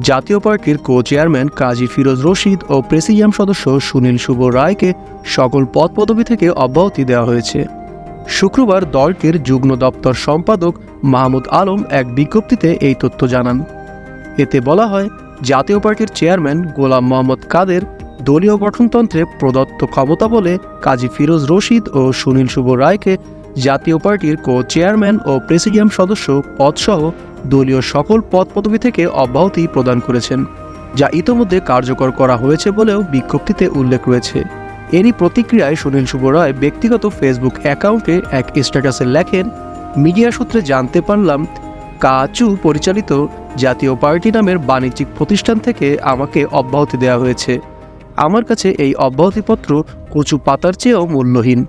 জাতীয় পার্টির co chairman Kazi Firoz Rashid ও প্রেসিডিয়াম সদস্য সুনীল শুভ রায়কে সকল পদ পদবি থেকে অব্যাহতি দেওয়া হয়েছে। শুক্রবার দলটির যুগ্ম দপ্তর সম্পাদক মাহমুদ আলম এক বিজ্ঞপ্তিতে এই তথ্য জানান। এতে বলা হয়, জাতীয় পার্টির চেয়ারম্যান গোলাম মোহাম্মদ কাদের দলীয় গঠনতন্ত্রে প্রদত্ত ক্ষমতা বলে কাজী ফিরোজ রশিদ ও সুনীল শুভ রায়কে জাতীয় পার্টির কো চেয়ারম্যান ও প্রেসিডিয়াম সদস্য পদসহ দলীয় সকল পদপদবি থেকে অব্যাহতি প্রদান করেছেন, যা ইতোমধ্যে কার্যকর করা হয়েছে বলেও বিজ্ঞপ্তিতে উল্লেখ রয়েছে। এরই প্রতিক্রিয়ায় সুনীল শুভ রায় ব্যক্তিগত ফেসবুক অ্যাকাউন্টে এক স্ট্যাটাসে লেখেন, মিডিয়া সূত্রে জানতে পারলাম, কাচু পরিচালিত জাতীয় পার্টি নামের বাণিজ্যিক প্রতিষ্ঠান থেকে আমাকে অব্যাহতি দেওয়া হয়েছে। আমার কাছে এই অব্যাহতিপত্র কচু পাতার চেয়েও মূল্যহীন।